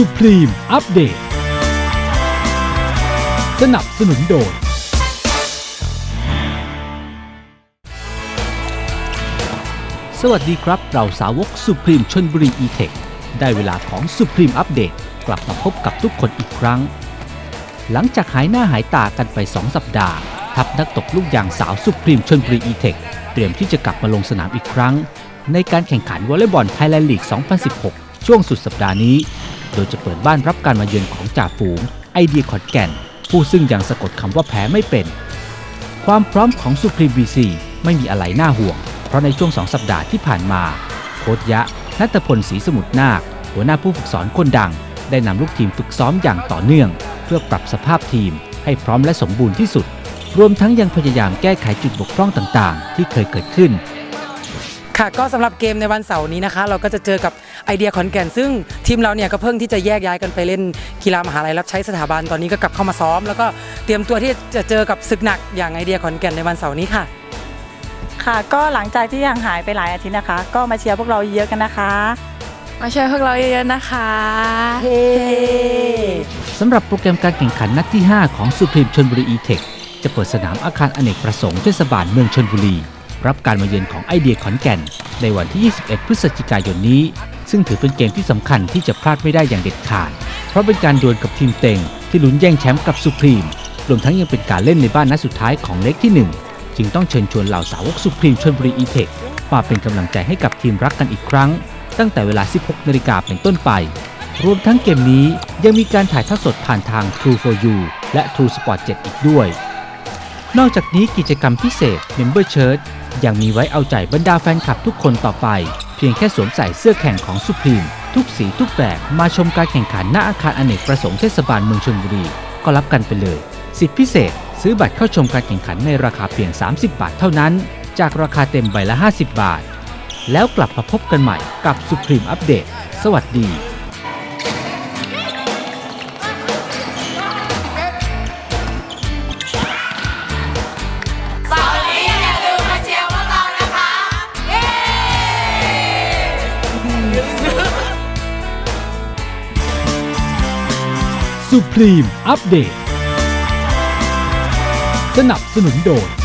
Supreme อัปเดต สนับสนุนโดย สวัสดีครับ เราสาวก Supreme ชนบุรี E-Tech ได้เวลาของ Supreme อัปเดตกลับมาพบกับทุกคนอีกครั้ง หลังจากหายหน้าหายตากันไป 2 สัปดาห์ ทัพนักตกลูกยางสาว Supreme ชนบุรี E-Tech เตรียมที่จะกลับมาลงสนามอีกครั้ง ในการแข่งขันวอลเลย์บอลไทยแลนด์ลีก 2016 ช่วงสุดสัปดาห์นี้ โดยจะเปิดบ้านรับการมาเยือนของจ่าฝูง ไอเดียขอนแก่น ผู้ซึ่งยังสะกดคำว่าแพ้ไม่เป็น ความพร้อมของสุพรีมบีซีไม่มีอะไรน่าห่วง เพราะในช่วง2สัปดาห์ที่ผ่านมา โค้ชยะนัตพลศรีสมุทรนาค หัวหน้าผู้ฝึกสอนคนดัง ได้นำลูกทีมฝึกซ้อมอย่างต่อเนื่อง เพื่อปรับสภาพทีมให้พร้อมและสมบูรณ์ที่สุด รวมทั้งยังพยายามแก้ไขจุดบกพร่องต่างๆ ที่เคยเกิดขึ้น ค่ะก็สำหรับเกมในวันเสาร์นี้นะคะ เราก็จะเจอกับไอเดียขอนแก่น ซึ่งทีมเราเนี่ยก็เพิ่งที่จะแยกย้ายกันไปเล่นกีฬามหาลัยรับใช้สถาบันตอนนี้ก็กลับเข้ามาซ้อม แล้วก็เตรียมตัวที่จะเจอกับศึกหนักอย่างไอเดียขอนแก่นในวันเสาร์นี้ค่ะ ค่ะ ก็หลังจากที่ห่างหายไปหลายอาทิตย์นะคะ ก็มาเชียร์พวกเราเยอะๆกันนะคะ มาช่วยพวกเราเยอะๆนะคะ เฮ้สำหรับโปรแกรมการแข่งขันนัดที่ 5 ของสุพรีมชนบุรี e-tech จะเปิดสนามอาคารอเนกประสงค์เทศบาลเมืองชนบุรี รับการมาเยือนของไอเดียขอนแก่น ในวันที่ 21 พฤศจิกายนนี้ ซึ่งถือเป็นเกมที่สำคัญที่จะพลาดไม่ได้อย่างเด็ดขาด เพราะเป็นการดวลกับทีมเต็งที่ลุ้นแย่งแชมป์กับสุพรีม รวมทั้งยังเป็นการเล่นในบ้านนัดสุดท้ายของเล็กที่ 1 จึงต้องเชิญชวนเหล่าสาวกสุพรีมชนบุรี e-tech มาเป็นกำลังใจให้กับทีมรักกันอีกครั้ง ตั้งแต่เวลา 16 นาฬิกาเป็นต้นไป รวมทั้งเกมนี้ยังมีการถ่ายทอดสดผ่านทาง True for You และ True Sport 7 อีกด้วย นอกจากนี้กิจกรรมพิเศษ Member Shirt ยังมีไว้เอาใจบรรดาแฟนคลับทุกคนต่อไป เพียงแค่สวมใส่เสื้อแข่งของ Supreme ทุกสีทุกแบบมาชมการแข่งขันหน้าอาคารอเนกประสงค์เทศบาลเมืองชลบุรี ก็รับกันไปเลย สิทธิพิเศษ ซื้อบัตรเข้าชมการแข่งขันในราคาเพียง 30 บาทเท่านั้น จากราคาเต็มใบละ 50 บาท แล้วกลับมาพบกันใหม่กับ Supreme Update สวัสดี สุพรีมอัปเดต สนับสนุนโดย